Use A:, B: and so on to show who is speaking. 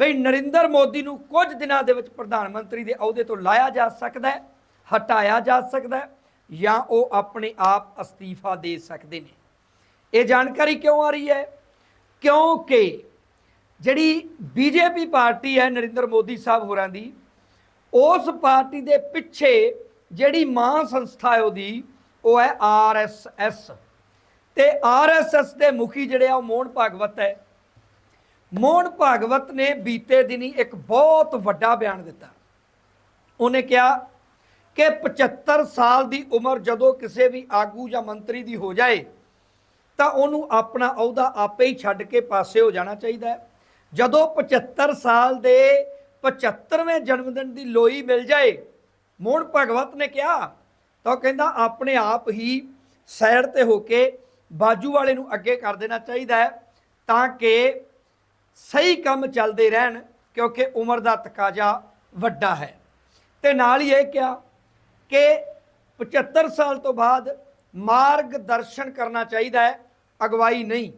A: ਬਈ ਨਰਿੰਦਰ ਮੋਦੀ ਨੂੰ ਕੁਝ ਦਿਨਾਂ ਦੇ ਵਿੱਚ ਪ੍ਰਧਾਨ ਮੰਤਰੀ ਦੇ ਅਹੁਦੇ ਤੋਂ ਲਾਇਆ ਜਾ ਸਕਦਾ ਹੈ, ਹਟਾਇਆ ਜਾ ਸਕਦਾ ਹੈ ਜਾਂ ਉਹ ਆਪਣੇ ਆਪ ਅਸਤੀਫਾ ਦੇ ਸਕਦੇ ਨੇ? ਇਹ ਜਾਣਕਾਰੀ ਕਿਉਂ ਆ ਰਹੀ ਹੈ? ਕਿਉਂਕਿ ਜਿਹੜੀ ਬੀਜੇਪੀ ਪਾਰਟੀ ਹੈ ਨਰਿੰਦਰ ਮੋਦੀ ਸਾਹਿਬ ਹੋਰਾਂ ਦੀ, ਉਸ ਪਾਰਟੀ ਦੇ ਪਿੱਛੇ ਜਿਹੜੀ ਮਾਂ ਸੰਸਥਾ ਹੈ ਉਹਦੀ, ਉਹ ਹੈ ਆਰਐਸਐਸ ਤੇ ਆਰਐਸਐਸ ਦੇ ਮੁਖੀ ਜਿਹੜੇ ਆ ਉਹ ਮੋਹਨ ਭਾਗਵਤ ਹੈ। ਮੋਹਨ ਭਾਗਵਤ ਨੇ ਬੀਤੇ ਦਿਨੀ ਇੱਕ ਬਹੁਤ ਵੱਡਾ ਬਿਆਨ ਦਿੱਤਾ। ਉਹਨੇ ਕਿਹਾ ਕਿ 75 ਸਾਲ ਦੀ ਉਮਰ ਜਦੋਂ ਕਿਸੇ ਵੀ ਆਗੂ ਜਾਂ ਮੰਤਰੀ ਦੀ ਹੋ ਜਾਏ, ਤਾਂ ਉਹਨੂੰ ਆਪਣਾ ਅਹੁਦਾ ਆਪੇ ਹੀ ਛੱਡ ਕੇ ਪਾਸੇ ਹੋ ਜਾਣਾ ਚਾਹੀਦਾ ਹੈ। ਜਦੋਂ 75 ਸਾਲ ਦੇ 75ਵੇਂ ਜਨਮ ਦਿਨ ਦੀ ਲੋਈ ਮਿਲ ਜਾਏ, ਮੋਹਨ ਭਗਵਤ ਨੇ ਕਿਹਾ, ਤਾਂ ਉਹ ਕਹਿੰਦਾ, ਆਪਣੇ ਆਪ ਹੀ ਸਾਈਡ ਤੇ ਹੋ ਕੇ ਬਾਜੂ ਵਾਲੇ ਨੂੰ ਅੱਗੇ ਕਰ ਦੇਣਾ ਚਾਹੀਦਾ ਹੈ, ਤਾਂ ਕਿ ਸਹੀ ਕੰਮ ਚੱਲਦੇ ਰਹਿਣ, ਕਿਉਂਕਿ ਉਮਰ ਦਾ ਤਕਾਜ਼ਾ ਵੱਡਾ ਹੈ। ਤੇ ਨਾਲ ਹੀ ਇਹ ਕਿਹਾ ਕਿ 75 ਸਾਲ ਤੋਂ ਬਾਅਦ ਮਾਰਗ ਦਰਸ਼ਨ ਕਰਨਾ ਚਾਹੀਦਾ ਹੈ, ਅਗਵਾਈ ਨਹੀਂ।